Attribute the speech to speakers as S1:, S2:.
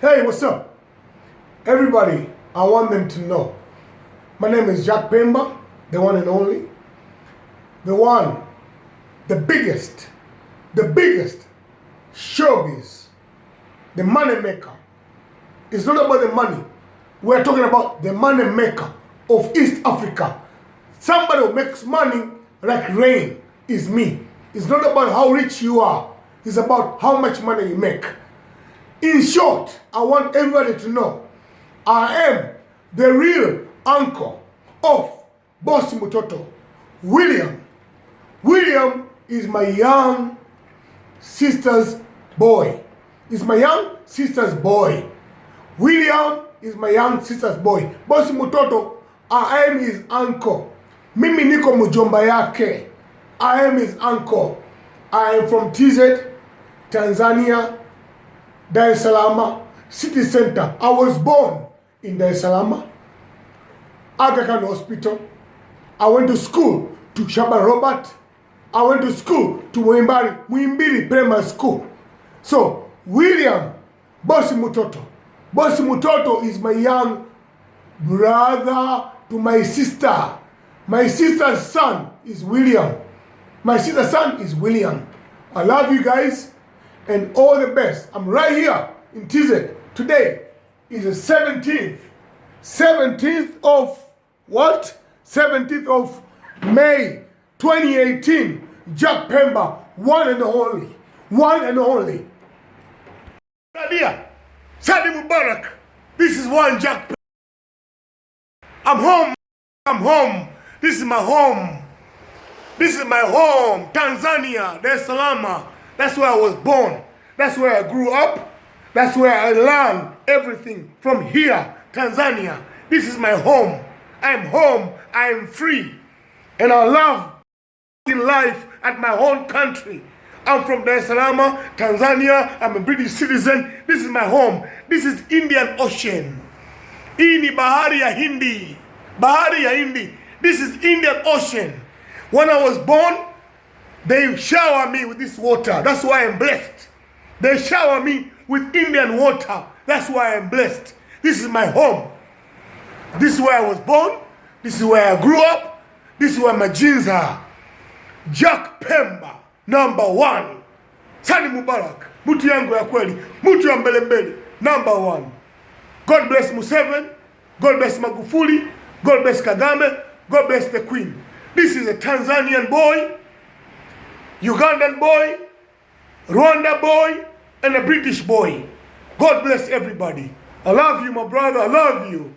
S1: Hey, what's up? Everybody, I want them to know. My name is Jack Pemba, the one and only. The one, the biggest, the biggest showbiz, the money maker. It's not about the money. We're talking about the money maker of East Africa. Somebody who makes money like rain is me. It's not about how rich you are. It's about how much money you make. In short, I want everybody to know I am the real uncle of Boss Mutoto, William. William is my young sister's boy. Is my young sister's boy. William is my young sister's boy. Boss Mutoto, I am his uncle. Mimi niko mjomba yake. I am his uncle. I am from TZ, Tanzania, Dar es Salaam City Center. I was born in Dar es Salaam, Aga Khan Hospital. I went to school to Shaban Robert. I went to school to Muimbari, Muimbiri Primary School. So, William Bosi Mutoto. Bosi Mutoto is my young brother to my sister. My sister's son is William. My sister's son is William. I love you guys and all the best. I'm right here in TZ. Today is the 17th. 17th of what? 17th of May 2018. Jack Pemba, one and only. One and only. Sadia, Sadi Mubarak. This is one Jack Pemba. I'm home. I'm home. This is my home. This is my home, Tanzania, Dar es Salaam. That's where I was born. That's where I grew up. That's where I learned everything from here, Tanzania. This is my home. I'm home. I am free. And I love in life at my own country. I'm from Dar es Salaam, Tanzania. I'm a British citizen. This is my home. This is Indian Ocean. Hii ni bahari ya Hindi. Bahari ya Hindi. This is Indian Ocean. When I was born, they shower me with this water. That's why I'm blessed. They shower me with Indian water. That's why I'm blessed. This is my home. This is where I was born. This is where I grew up. This is where my genes are. Jack Pemba, number one. Sani Mubarak, mtu yangu ya kweli, mtu ya mbele mbele, number one. God bless Museveni. God bless Magufuli. God bless Kagame. God bless the Queen. This is a Tanzanian boy, Ugandan boy, Rwanda boy, and a British boy. God bless everybody. I love you, my brother. I love you.